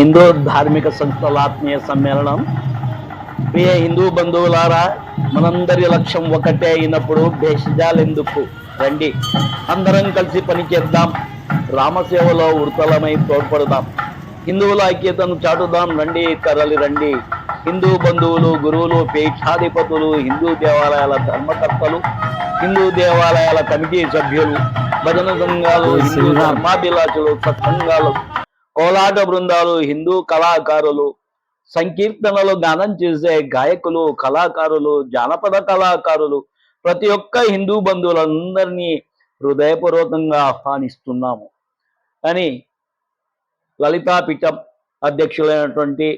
హిందూ ధార్మిక సంస్థల ఆత్మీయ సమ్మేళనం. ప్రియ హిందూ బంధువులారా మనందరి లక్ష్యం ఒకటే అయినప్పుడు భేషజాలెందుకు? రండి అందరం కలిసి పనిచేద్దాం రామసేవలో వృతలమై తోడ్పడదాం. హిందువుల ఐక్యతను చాటుదాం. రండి తరలి రండి. హిందూ బంధువులు గురువులు పీఠాధిపతులు హిందూ దేవాలయాల ధర్మకర్తలు హిందూ దేవాలయాల కమిటీ సభ్యులు భజన సంఘాలు హిందూ ధర్మాభిలాషులు సత్సంగాలు. కోలాట బృందాలు హిందూ కళాకారులు సంకీర్తనలు గానం చేసే గాయకులు కళాకారులు జానపద కళాకారులు ప్రతి ఒక్క హిందూ బంధువులందరినీ హృదయపూర్వకంగా ఆహ్వానిస్తున్నాము. అని లలితా పీఠం అధ్యక్షులైనటువంటి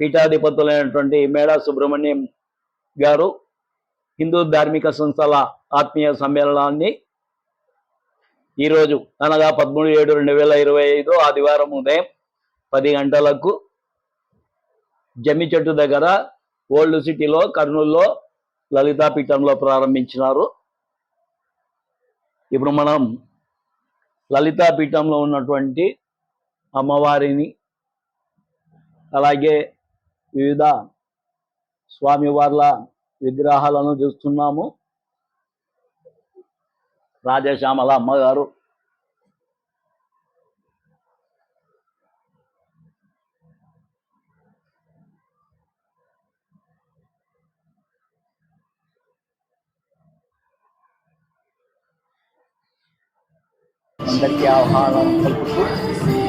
పీఠాధిపతులైనటువంటి మేడా సుబ్రహ్మణ్యం గారు హిందూ ధార్మిక సంస్థల ఆత్మీయ సమ్మేళనాన్ని ఈరోజు అనగా పదమూడు ఏడు రెండు వేల ఇరవై ఐదు ఆదివారం ఉదయం పది గంటలకు జమ్మి చెట్టు దగ్గర ఓల్డ్ సిటీలో కర్నూలులో లలితాపీఠంలో ప్రారంభించినారు. ఇప్పుడు మనం లలితాపీఠంలో ఉన్నటువంటి అమ్మవారిని అలాగే వివిధ స్వామివార్ల విగ్రహాలను చూస్తున్నాము. రాజశ్యామల అమ్మగారు అందరికీ ఆహ్వానం పలుకుతూ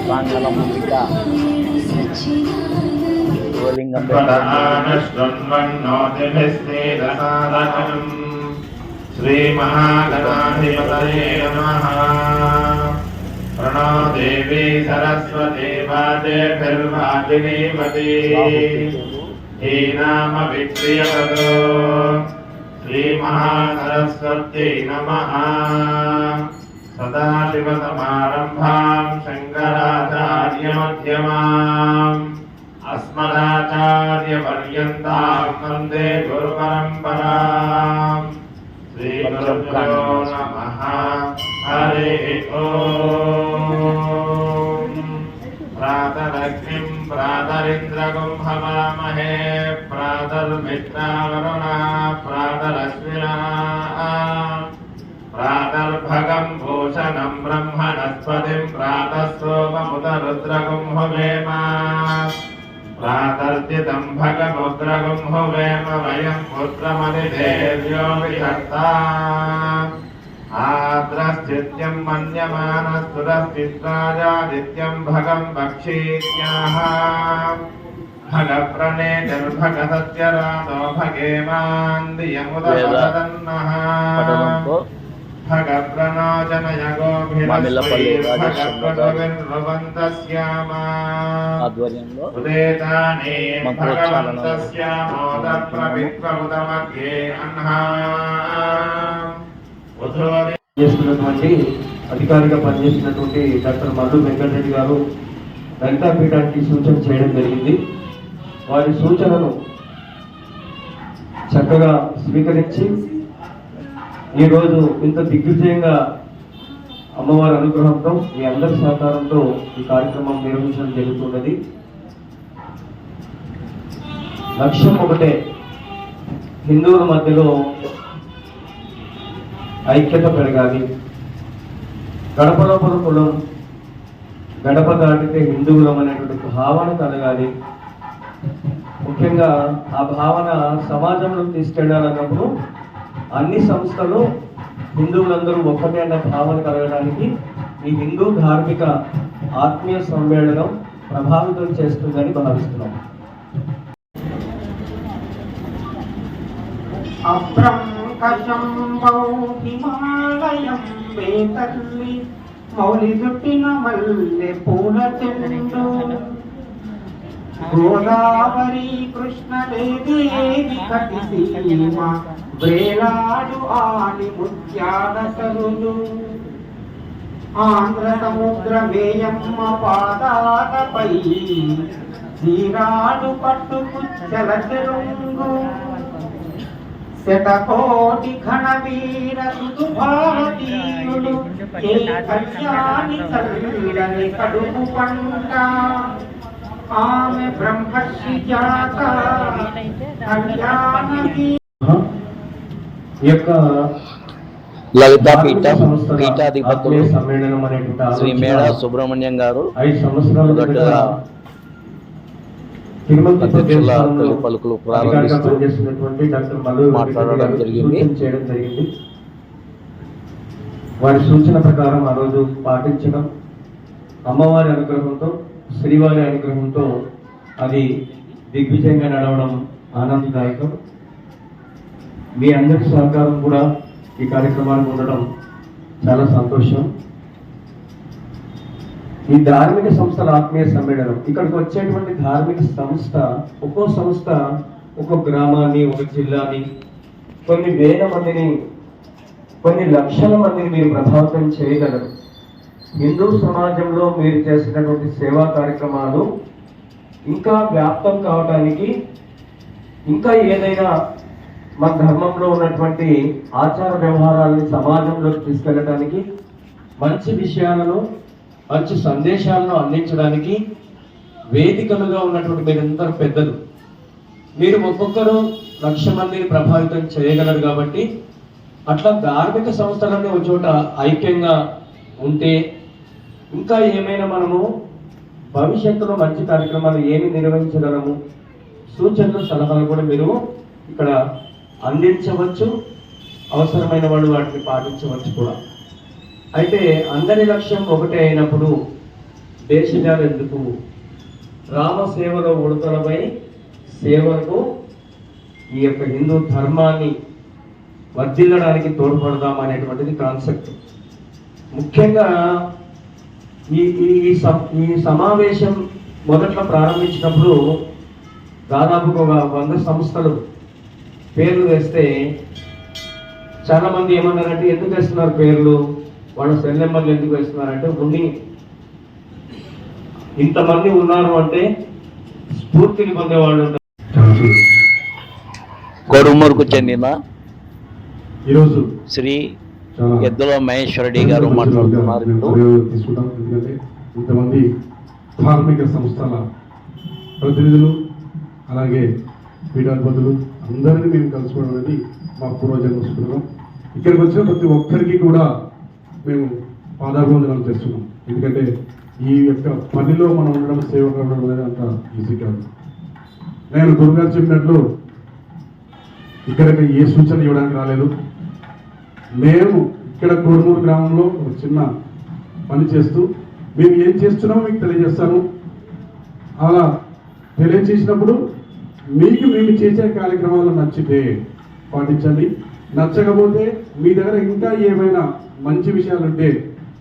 ప్రాంగణ ముందుక శివలింగం श्रीमहागणाधिपतये नमः प्रणो देवी सरस्वती वाजेभिर्वाजिनीमती हीनामविक्रियवतो श्रीमहासरस्वत्यै नमः सदाशिवसमारम्भां शङ्कराचार्यमध्यमाम् अस्मदाचार्यपर्यन्तां वन्दे गुरुपरम्पराम् श्रीगुरुभ्यो नमः हरिः ॐ प्रातरग्निं प्रातरिन्द्रगुं हवामहे प्रातर्मित्रावरुणा प्रातरश्विना प्रातर्भगं भूषणं ब्रह्मणस्पतिं प्रातः सोममुदरुद्रगुं हुवेम తాతర్జితం భగముద్రగుంహువేమ వయం పుత్రమదిదేవ్యో విహర్తా ఆద్రస్థిత్యం మన్యమానస్థురస్థిత్వాజాదిత్యం భగం భక్షీత్యాహ భగప్రణేతిర్భగసత్యరాతో భగేమాందియముదసదన్నః ఆధ్వర్యంలో చేస్తున్నటువంటి అధికారిగా పనిచేస్తున్నటువంటి డాక్టర్ మల్లు వెంకటరెడ్డి గారు లలితా పీఠానికి సూచన చేయడం జరిగింది. వారి సూచనను చక్కగా స్వీకరించి ఈరోజు ఇంత దిగ్విజయంగా అమ్మవారి అనుగ్రహంతో మీ అందరి సహకారంతో ఈ కార్యక్రమం నిర్వహించడం జరుగుతున్నది. లక్ష్యం ఒకటే హిందువుల మధ్యలో ఐక్యత పెరగాలి. గడప లోపల కులం గడప దాటితే హిందువులం అనేటువంటి భావన కలగాలి. ముఖ్యంగా ఆ భావన సమాజంలో తీసుకెళ్ళాలన్నప్పుడు అన్ని సంస్థలు హిందువులందరూ ఒక్కటే అన్న భావన కలగడానికి ఈ హిందూ ధార్మిక ఆత్మీయ సమ్మేళనం ప్రభావితం చేస్తుందని భావిస్తున్నాం. మౌలి చుట్టిన మల్లె పూల చెండు. గోదావరి కృష్ణవేది కటి సీమ వేలాడు ఆలి ముత్యాల సరులు ఆంధ్ర సముద్ర వేయమ్మ పాదాలపై తీరాడు పట్టుకుచ్చల చెరుంగు. శతకోటి ఘన వీర ఋతు భారతీయుడు ఏ కళ్యాణి చల్లని కడుపు పంట? ఆమె బ్రహ్మర్షి జాత కళ్యాణి ఈ యొక్క లలితా పీఠం పీఠాధిపతులు శ్రీ మేడ సుబ్రహ్మణ్యం గారు అధ్యక్షుల తొలి పలుకులు ప్రారంభిస్తూ మాట్లాడడం జరిగింది. వారి సూచన ప్రకారం ఆ రోజు పాటించడం. అమ్మవారి అనుగ్రహంతో శ్రీవారి అనుగ్రహంతో అది దిగ్విజయంగా నడవడం ఆనందదాయకం. మీ అందరి సహకారం కూడా ఈ కార్యక్రమానికి ఉండడం చాలా సంతోషం. ఈ ధార్మిక సంస్థల ఆత్మీయ సమ్మేళనం ఇక్కడికి వచ్చేటువంటి ధార్మిక సంస్థ ఒక్కో సంస్థ ఒక్కో గ్రామాన్ని ఒక జిల్లాని కొన్ని వేల మందిని కొన్ని లక్షల మందిని మీరు ప్రభావితం చేయగలరు. హిందూ సమాజంలో మీరు చేసినటువంటి సేవా కార్యక్రమాలు ఇంకా వ్యాప్తం కావడానికి ఇంకా ఏదైనా మన ధర్మంలో ఉన్నటువంటి ఆచార వ్యవహారాలని సమాజంలోకి తీసుకెళ్ళడానికి మంచి విషయాలను మంచి సందేశాలను అందించడానికి వేదికలుగా ఉన్నటువంటి మీరందరూ పెద్దలు. మీరు ఒక్కొక్కరు లక్ష మందిని ప్రభావితం చేయగలరు కాబట్టి అట్లా ధార్మిక సంస్థలన్నీ ఒక చోట ఐక్యంగా ఉంటే ఇంకా ఏమైనా మనము భవిష్యత్తులో మంచి కార్యక్రమాలు ఏమి నిర్వహించగలము? సూచనలు సలహాలు కూడా మీరు ఇక్కడ అందించవచ్చు. అవసరమైన వాళ్ళు వాటిని పాటించవచ్చు కూడా. అయితే అందరి లక్ష్యం ఒకటే అయినప్పుడు దేశజాలు ఎందుకు? రామ సేవలో ఉడతలపై సేవకు ఈ యొక్క హిందూ ధర్మాన్ని వర్ధిల్లడానికి తోడ్పడదాం అనేటువంటిది కాన్సెప్ట్ ముఖ్యంగా ఈ ఈ ఈ సం- ఈ సమావేశం మొదట్లో ప్రారంభించినప్పుడు దాదాపు ఒక వంద సంస్థలు పేర్లు వేస్తే చాలా మంది ఏమన్నారంటే ఎందుకు వేస్తున్నారు పేర్లు? వాళ్ళ సెల్ నెంబర్లు ఎందుకు వేస్తున్నారంటే ఉండి ఇంతమంది ఉన్నారు అంటే స్ఫూర్తిని పొందే వాళ్ళు ఉంటారు కొడుమూరుకు చెందిన ఈరోజు శ్రీ ఎద్దుల మహేశ్వరరెడ్డి గారు మాట్లాడుతున్నారు ఇంతమంది ధార్మిక సంస్థల ప్రతినిధులు అలాగే పీఠాధిపతులు అందరినీ మేము కలుసుకోవడం అనేది మా పూర్వజన్మ సుకృతం ఇక్కడికి వచ్చిన ప్రతి ఒక్కరికి కూడా మేము పాదాభివందనం చేస్తున్నాం ఎందుకంటే ఈ యొక్క పనిలో మనం ఉండడం సేవగా ఉండడం అనేది అంత ఈజీ కాదు. నేను గురుగారు చెప్పినట్లు ఇక్కడికి ఏ సూచన ఇవ్వడానికి రాలేదు. మేము ఇక్కడ కోడుమూరు గ్రామంలో ఒక చిన్న పని చేస్తూ మేము ఏం చేస్తున్నామో మీకు తెలియజేస్తాను. అలా తెలియజేసినప్పుడు మీకు మేము చేసే కార్యక్రమాలు నచ్చితే పాటించండి. నచ్చకపోతే మీ దగ్గర ఇంకా ఏమైనా మంచి విషయాలు ఉంటే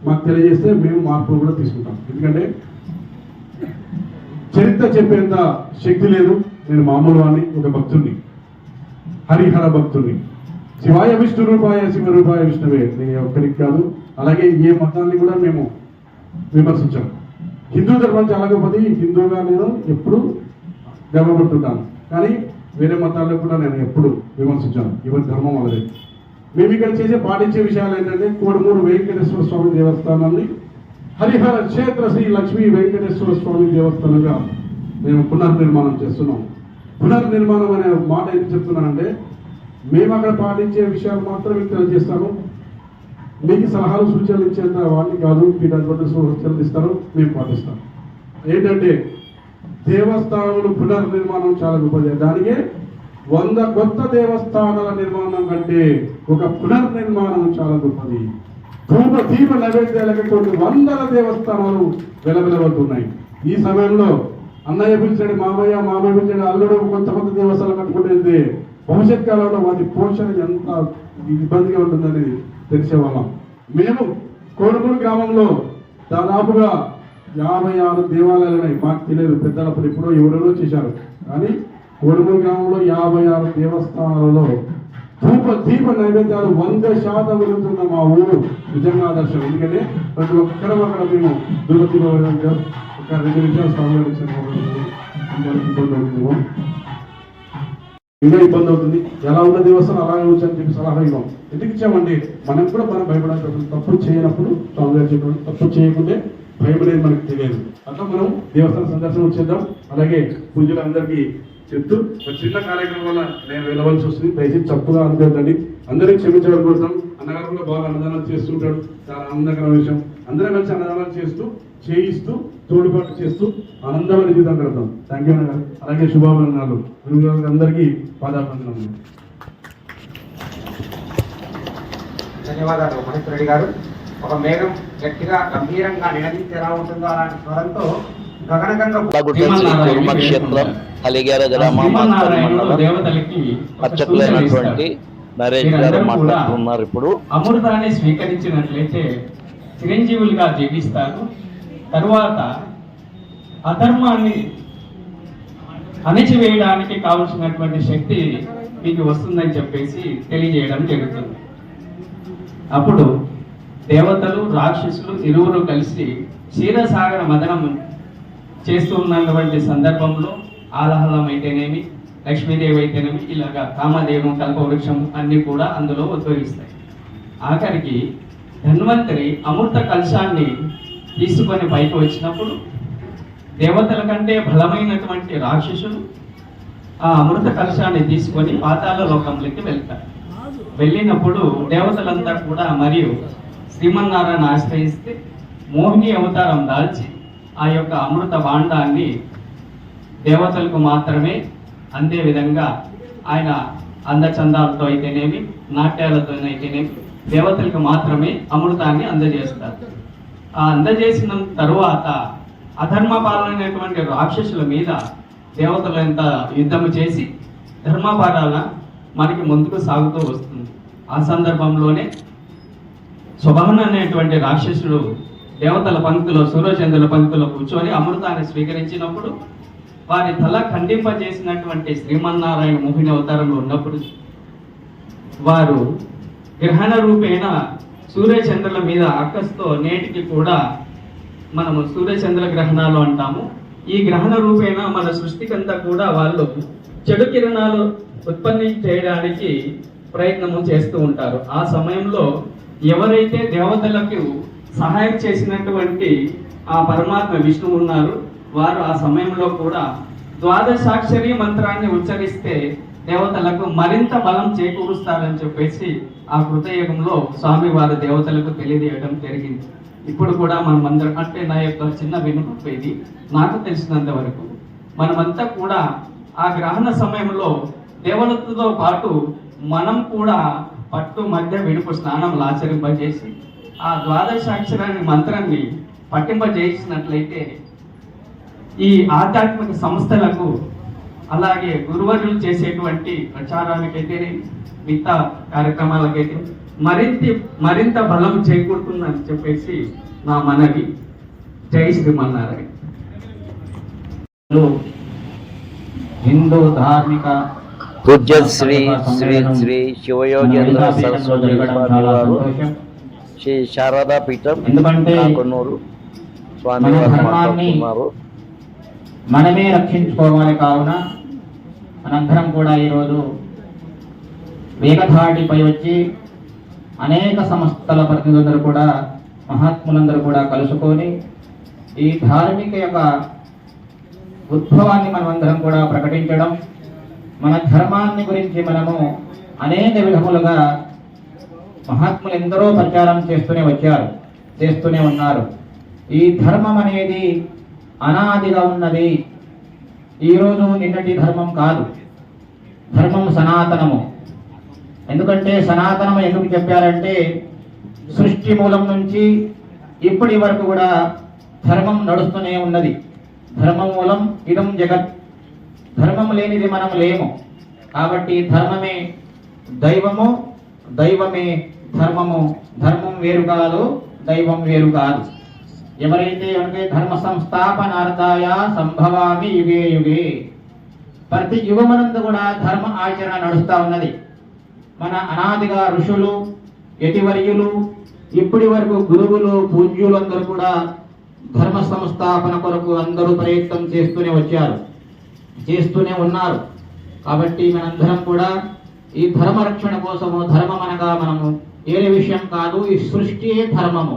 మాకు తెలియజేస్తే మేము మార్పులు కూడా తీసుకుంటాం. ఎందుకంటే చరిత్ర చెప్పేంత శక్తి లేదు. నేను మామూలు వాడిని ఒక భక్తుడిని హరిహర భక్తుడిని శివాయ విష్ణు రూపాయ శివ రూపాయ విష్ణువే. నేను ఒక్కరికి కాదు అలాగే ఏ మతాన్ని కూడా మేము విమర్శించాం హిందూ ధర్మం చాలా గొప్పది. హిందూగా నేను ఎప్పుడు గర్వపడుతుంటాను. కానీ వేరే మతాల్లో కూడా నేను ఎప్పుడు విమర్శించాను. ఈవెన్ ధర్మం అనేది మేము ఇక్కడ చేసే పాటించే విషయాలు ఏంటంటే కోడుమూరు వెంకటేశ్వర స్వామి దేవస్థానాన్ని హరిహర క్షేత్ర శ్రీ లక్ష్మీ వెంకటేశ్వర స్వామి దేవస్థానంగా మేము పునర్నిర్మాణం చేస్తున్నాం. పునర్నిర్మాణం అనే మాట ఏం చెప్తున్నానంటే మేము అక్కడ పాటించే విషయాలు మాత్రమే తెలియజేస్తాము. మీకు సలహాలు సూచనలు ఇచ్చేంత వాటిని కాదు. పీఠాధిపతులు సూచనలు ఇస్తారు. మేము పాటిస్తాం. ఏంటంటే దేవస్థానములు పునర్నిర్మాణం చాలా గొప్పది. దానికే వంద కొత్త దేవస్థానాల నిర్మాణం కంటే ఒక పునర్నిర్మాణం చాలా గొప్పది. ధూప దీప నైవేద్యాలకి వందల దేవస్థానాలు వెలవెలబడుతున్నాయి. ఈ సమయంలో అన్నయ్య పిలిచాడు మామయ్య మామయ్య పిలిచాడు అల్లుడు కొత్త కొత్త దేవస్థానాలు కట్టుకుంటే భవిష్యత్ కాలంలో వాటి పోషణ ఎంత ఇబ్బందిగా ఉంటుందని తెలిసేవాళ్ళం. మేము కోడుమూరు గ్రామంలో దాదాపుగా యాభై ఆరు దేవాలయాలు ఉన్నాయి మాకు తెలియదు పెద్దలప్పుడు ఎప్పుడో ఎవరెవరో చేశారు. కానీ కోడుమూరు గ్రామంలో యాభై ఆరు దేవస్థానాలలో ధూప దీప నైవేద్యాలు వంద శాతం వెలుగుతున్న మా ఊరు నిజంగా ఆదర్శం. ఎందుకంటే ప్రతి ఒక్కరం అక్కడ మేము ధూప దీప ఒక రెండు నిమిషాలు స్వామి అందరికీ ఇబ్బంది ఇంకా ఇబ్బంది అవుతుంది. ఎలా ఉన్న దేవస్థానం అలాగే ఉంచని చెప్పి సలహా ఇవ్వం. ఎందుకు ఇచ్చామండి మనం కూడా మనం భయపడాలి తప్పు చేయనప్పుడు స్వామి గారు చెప్పినప్పుడు తప్పు చేయకుంటే భయం అనేది మనకు తెలియదు. అట్లా మనం దేవస్థాన సందర్శనం చేద్దాం అలాగే పూజలందరికీ చెప్తూ ఒక చిన్న కార్యక్రమం వల్ల నేను వెళ్ళవలసి వస్తుంది. దయచేసి తప్పుగా అనుకోవద్దండి అందరికీ క్షమించడం కోసం అన్నగారు కూడా బాగా అన్నదానాలు చేస్తుంటాడు చాలా ఆనందకరమైన విషయం. అందరం కలిసి అన్నదానాలు చేస్తూ చేయిస్తూ తోడుపాటు చేస్తూ ఆనందమైన జీవితం గడతాం థ్యాంక్ యూ అలాగే శుభాభినందనాలు. గురువు అందరికీ పాదాభివందనాలు ధన్యవాదాలు. మహేశ్వర రెడ్డి గారు. ఒక మేఘం గట్టిగా గంభీరంగా నిలదీస్తే ఎలా ఉంటుందో అలాంటి స్వరంతో గగనగంగ గుట్ట శ్రీ కుర్మ క్షేత్రం అలిగేర గ్రామం మాస్టర్ మండలం దేవతలకి అర్చకులైనటువంటి నరేష్ గారు మాట్లాడుతున్నారు ఇప్పుడు. అమృతాన్ని స్వీకరించినట్లయితే చిరంజీవులుగా జీవిస్తారు. తరువాత అధర్మాన్ని అణిచివేయడానికి కావలసినటువంటి శక్తి మీకు వస్తుందని చెప్పేసి తెలియజేయడం జరుగుతుంది. అప్పుడు దేవతలు రాక్షసులు ఇరువురు కలిసి క్షీరసాగర మదనం చేస్తూ ఉన్నటువంటి సందర్భంలో ఆలహలం అయితేనేమి లక్ష్మీదేవి అయితేనేమి ఇలాగా కామదేవం కల్పవృక్షం అన్నీ కూడా అందులో ఉద్భవిస్తాయి. ఆఖరికి ధన్వంతరి అమృత కలశాన్ని తీసుకొని బయట వచ్చినప్పుడు దేవతల కంటే బలమైనటువంటి రాక్షసులు ఆ అమృత కలశాన్ని తీసుకొని పాతాల లోకంలోకి వెళ్తారు. వెళ్ళినప్పుడు దేవతలంతా కూడా మరియు శ్రీమన్నారాయణ ఆశ్రయిస్తే మోహిని అవతారం దాల్చి ఆ యొక్క అమృత భాండాన్ని దేవతలకు మాత్రమే అందే విధంగా ఆయన అందచందాలతో అయితేనేమి నాట్యాలతో అయితేనేమి దేవతలకు మాత్రమే అమృతాన్ని అందజేస్తారు. అందజేసిన తరువాత అధర్మ పాలనైనటువంటి రాక్షసుల మీద దేవతలు ఎంత యుద్ధము చేసి ధర్మపాలన మనకి ముందుకు సాగుతూ వస్తుంది. ఆ సందర్భంలోనే సుభవన్ అనేటువంటి రాక్షసుడు దేవతల పంక్తిలో సూర్యచంద్రుల పంక్తిలో కూర్చొని అమృతాన్ని స్వీకరించినప్పుడు వారి తల ఖండింపజేసినటువంటి శ్రీమన్నారాయణ మోహిని అవతారంలో ఉన్నప్పుడు వారు గ్రహణ రూపేణ సూర్యచంద్రుల మీద అక్కస్తో నేటికి కూడా మనము సూర్యచంద్ర గ్రహణాలు అంటాము. ఈ గ్రహణ రూపేణ మన సృష్టికంతా కూడా వాళ్ళు చెడు కిరణాలు ఉత్పత్తి చేయడానికి ప్రయత్నము చేస్తూ ఉంటారు. ఆ సమయంలో ఎవరైతే దేవతలకు సహాయం చేసినటువంటి ఆ పరమాత్మ విష్ణువు ఉన్నారు వారు ఆ సమయంలో కూడా ద్వాదశాక్షరి మంత్రాన్ని ఉచ్చరిస్తే దేవతలకు మరింత బలం చేకూరుస్తారని చెప్పేసి ఆ కృతయుగంలో స్వామి వారి దేవతలకు తెలియజేయడం జరిగింది. ఇప్పుడు కూడా మనమందరం అంటే నా యొక్క చిన్న వినుకొప్ప ఇది. నాకు తెలిసినంత వరకు మనమంతా కూడా ఆ గ్రహణ సమయంలో దేవతలతో పాటు మనం కూడా పట్టు మధ్య విడుపు స్నానం ఆచరింపజేసి ఆ ద్వాదశాక్షరాన్ని మంత్రాన్ని పట్టింపజేసినట్లయితే ఈ ఆధ్యాత్మిక సంస్థలకు అలాగే గురువరులు చేసేటువంటి ప్రచారానికైతే మిగతా కార్యక్రమాలకైతే మరింత మరింత బలం చేకూరుతుందని చెప్పేసి నా మనవి. జై శ్రీమన్నారాయణ. హిందూ ధార్మిక పూజ్య శ్రీ శ్రీ శ్రీ శివయోగేంద్ర సరస్వతి వారు శ్రీ శారదా పీఠం ఎందుకంటే కాకొన్నూరు స్వామి ధర్మాన్ని మనమే రక్షించుకోవాలి కావున మనందరం కూడా ఈరోజు వేగధాటిపై వచ్చి అనేక సంస్థల ప్రతినిధులందరూ కూడా మహాత్ములందరూ కూడా కలుసుకొని ఈ ధార్మిక యొక్క ఉద్భవాన్ని మనమందరం కూడా ప్రకటించడం మన ధర్మాన్ని గురించి మనము అనేక విధములుగా మహాత్ములు ఎందరో ప్రచారం చేస్తూనే వచ్చారు చేస్తూనే ఉన్నారు. ఈ ధర్మం అనేది అనాదిగా ఉన్నది. ఈరోజు నిన్నటి ధర్మం కాదు. ధర్మం సనాతనము. ఎందుకంటే సనాతనం ఎందుకు చెప్పారంటే సృష్టి మూలం నుంచి ఇప్పటి వరకు కూడా ధర్మం నడుస్తూనే ఉన్నది. ధర్మం మూలం ఇదం జగత్. ధర్మం లేనిది మనం లేము. కాబట్టి ధర్మమే దైవము దైవమే ధర్మము. ధర్మం వేరు కాదు దైవం వేరు కాదు. ఎవరైతే అంటే ధర్మ సంస్థాపనార్థాయ సంభవామి యుగే యుగే ప్రతి యుగమనందు కూడా ధర్మ ఆచరణ నడుస్తూ ఉన్నది. మన అనాదిగా ఋషులు యతివర్యులు ఇప్పటి వరకు గురువులు పూజ్యులు అందరూ కూడా ధర్మ సంస్థాపన కొరకు అందరూ ప్రయత్నం చేస్తూనే వచ్చారు చేస్తూనే ఉన్నారు. కాబట్టి మనందరం కూడా ఈ ధర్మ రక్షణ కోసము ధర్మం అనగా మనము ఏరే విషయం కాదు ఈ సృష్టియే ధర్మము.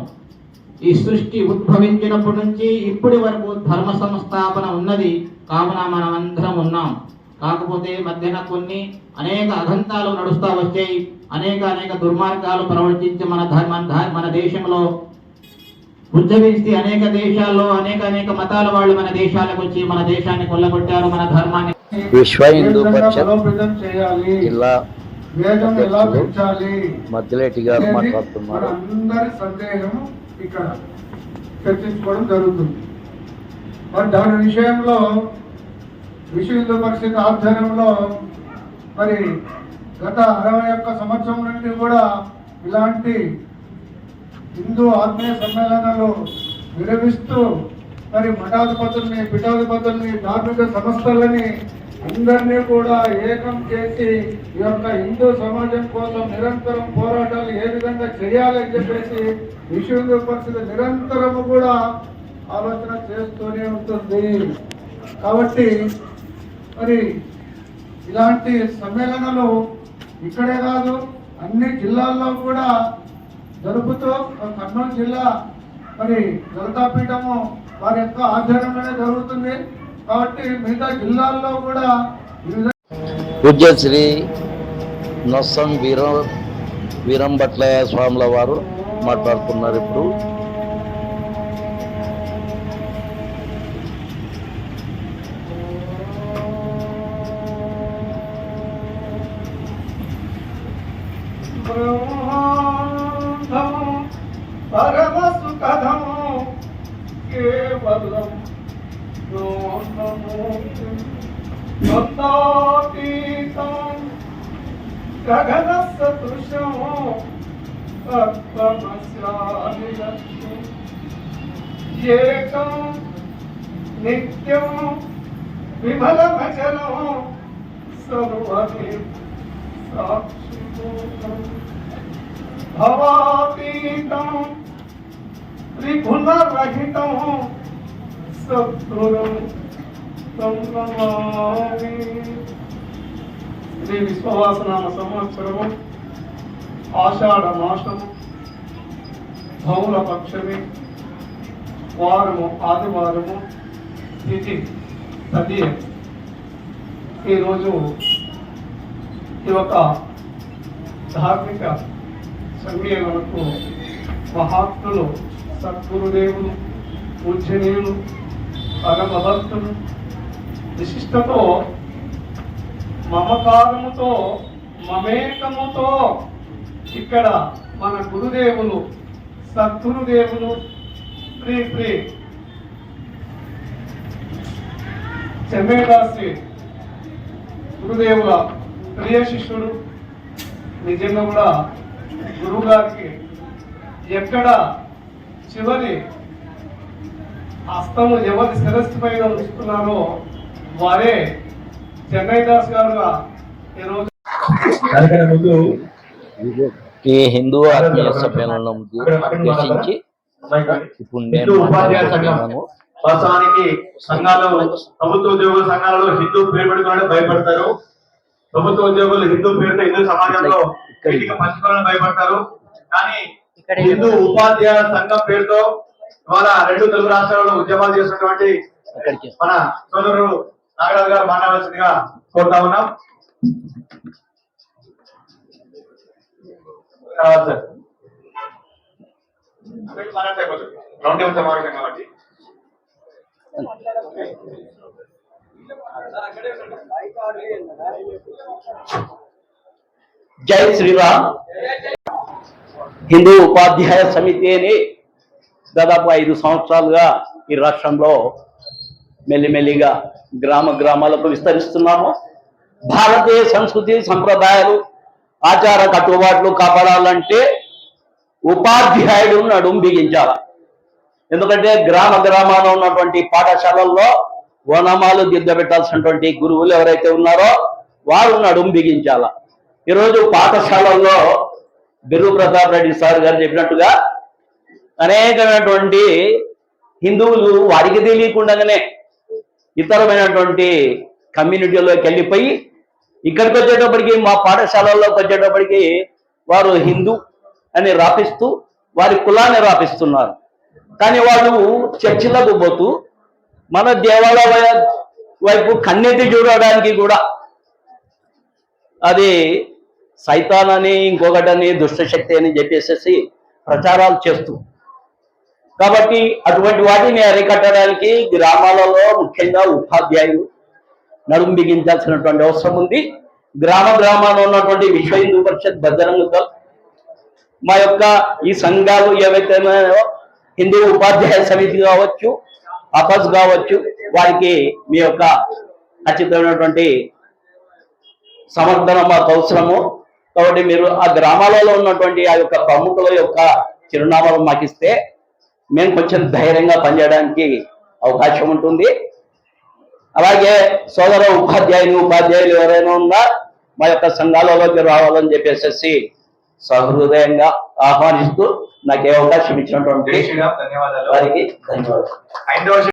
ఈ సృష్టి ఉద్భవించినప్పటి నుంచి ఇప్పటి వరకు ధర్మ సంస్థాపన ఉన్నది. కావున మనమందరం ఉన్నాం. కాకపోతే మధ్యన కొన్ని అనేక అఘంతాలు నడుస్తూ వచ్చాయి. అనేక అనేక దుర్మార్గాలు ప్రవర్తించి మన ధర్మ మన దేశంలో ఉద్యమించి అనేక దేశాల్లో అనేక అనేక మతాల వాళ్ళు మన దేశాలకు వచ్చి మన దేశాన్ని కొల్లగొట్టారు మన ధర్మాన్ని. విశ్వ హిందూ పరిషత్ జిల్లా గారు మాట్లాడుతున్నారు. సందేహం ఇక్కడ చర్చించుకోవడం జరుగుతుంది. మరి దాని విషయంలో విశ్వ హిందూ పరిషత్ ఆధ్వర్యంలో మరి గత అరవై ఒక్క సంవత్సరం నుండి కూడా ఇలాంటి హిందూ ఆత్మీయ సమ్మేళనాలు నిర్వహిస్తూ మరి మఠాధిపతుల్ని పీఠాధిపతుల్ని ధార్మిక సంస్థలని అందరినీ కూడా ఏకం చేసి ఈ యొక్క హిందూ సమాజం కోసం నిరంతరం పోరాటాలు ఏ విధంగా చేయాలని చెప్పేసి విశ్వ పరిస్థితి నిరంతరము కూడా ఆలోచన చేస్తూనే ఉంటుంది. కాబట్టి మరి ఇలాంటి సమ్మేళనాలు ఇక్కడే కాదు అన్ని జిల్లాల్లో కూడా జరుపుతూ కర్నూలు జిల్లా మరి దొరకాపీఠము వారి యొక్క ఆధ్వర్యంలోనే జరుగుతుంది. కాబట్టి మిగతా జిల్లాల్లో కూడా ఈ పూజ్యశ్రీ నొస్సం వీర వీరంభట్ల స్వాముల వారు మాట్లాడుతున్నారు ఇప్పుడు. విమలమచలం సర్వది సాక్షిభూతం భవాతీతం త్రిగుణరహితం సద్గురం తం శ్రీ విశ్వవాసనామ సంవత్సరము ఆషాఢ మాసము బహుళ పక్షమే వారము ఆదివారము తిథి తదియ ఈరోజు ఈ యొక్క ధార్మిక సమ్మేళనకు మహాత్ములు సద్గురుదేవులు పూజనీయులు పరమభక్తులు విశిష్టతో మమకారముతో మమేకముతో ఇక్కడ మన గురుదేవులు సద్గురుదేవులు శ్రీ శ్రీ చెమ్మేదాసి గురుదేవుల ప్రియ శిష్యుడు నిజంగా కూడా గురువు గారికి ఎక్కడ చివరి హస్తము ఎవరి శిరస్సు పైన ఉంచుతున్నారో వారే చెన్నై దాస్ గారుగా ఈరోజు ముందు ఈ హిందూ ఆత్మీయ సమ్మేళనం ఉద్దేశించి ఇప్పుడు నేను వాస్తవానికి సంఘాలు ప్రభుత్వ ఉద్యోగుల సంఘాలలో హిందూ పేరు పెట్టుకోవాలని భయపడతారు. ప్రభుత్వ ఉద్యోగులు హిందూ పేరుతో హిందూ సమాజంలో పంచుకోవాలని భయపడతారు. కానీ హిందూ ఉపాధ్యాయ సంఘం పేరుతో ఇవాళ రెండు తెలుగు రాష్ట్రాలలో ఉద్యమాలు చేస్తున్నటువంటి అక్కడికి మన సోదరుడు నాగరాజు గారు మాట్లాడాల్సిందిగా కోరుతా ఉన్నాం. రావాలి సార్. రౌండ్ టేబుల్ సమావేశం కాబట్టి. జై శ్రీరామ్. హిందూ ఉపాధ్యాయ సమితి అని దాదాపు ఐదు సంవత్సరాలుగా ఈ రాష్ట్రంలో మెల్లిమెల్లిగా గ్రామ గ్రామాలకు విస్తరిస్తున్నాము. భారతీయ సంస్కృతి సంప్రదాయాలు ఆచార కట్టుబాట్లు కాపాడాలంటే ఉపాధ్యాయుడు నడుం బిగించాలి. ఎందుకంటే గ్రామ గ్రామాల్లో ఉన్నటువంటి పాఠశాలల్లో ఓనమాలు దిద్దబెట్టాల్సినటువంటి గురువులు ఎవరైతే ఉన్నారో వారు నడుం బిగించాల. ఈరోజు పాఠశాలల్లో బిర్రు ప్రతాప్ రెడ్డి సార్ గారు చెప్పినట్టుగా అనేకమైనటువంటి హిందువులు వారికి తెలియకుండానే ఇతరమైనటువంటి కమ్యూనిటీలోకి వెళ్ళిపోయి ఇక్కడికి వచ్చేటప్పటికి మా పాఠశాలల్లోకి వచ్చేటప్పటికి వారు హిందూ అని రాపిస్తూ వారి కులాన్ని రాపిస్తున్నారు. కానీ వాళ్ళు చర్చిలకు పోతూ మన దేవాలయ వైపు కన్నెత్తి చూడడానికి కూడా అది సైతాన్ అని ఇంకొకటని దుష్టశక్తి అని చెప్పేసేసి ప్రచారాలు చేస్తూ. కాబట్టి అటువంటి వాటిని అరికట్టడానికి గ్రామాలలో ముఖ్యంగా ఉపాధ్యాయులు నడుము బిగించాల్సినటువంటి అవసరం ఉంది. గ్రామ గ్రామాల్లో ఉన్నటువంటి విశ్వ హిందూ పరిషత్ భద్రంగతో మా యొక్క ఈ సంఘాలు ఏవైతే హిందూ ఉపాధ్యాయ సమితి కావచ్చు అపస్ కావచ్చు వారికి మీ యొక్క ఖచ్చితమైనటువంటి సమర్థన మాకు అవసరము. కాబట్టి మీరు ఆ గ్రామాలలో ఉన్నటువంటి ఆ యొక్క ప్రముఖుల యొక్క చిరునామాలు మాకు ఇస్తే మేము కొంచెం ధైర్యంగా పనిచేయడానికి అవకాశం ఉంటుంది. అలాగే సోదర ఉపాధ్యాయులు ఉపాధ్యాయులు ఎవరైనా ఉన్నా మా యొక్క సంఘాలలోకి రావాలని చెప్పేసి సహృదయంగా ఆహ్వానిస్తూ నాకు ఏ అవకాశం ఇచ్చినటువంటి వారికి ధన్యవాదాలు.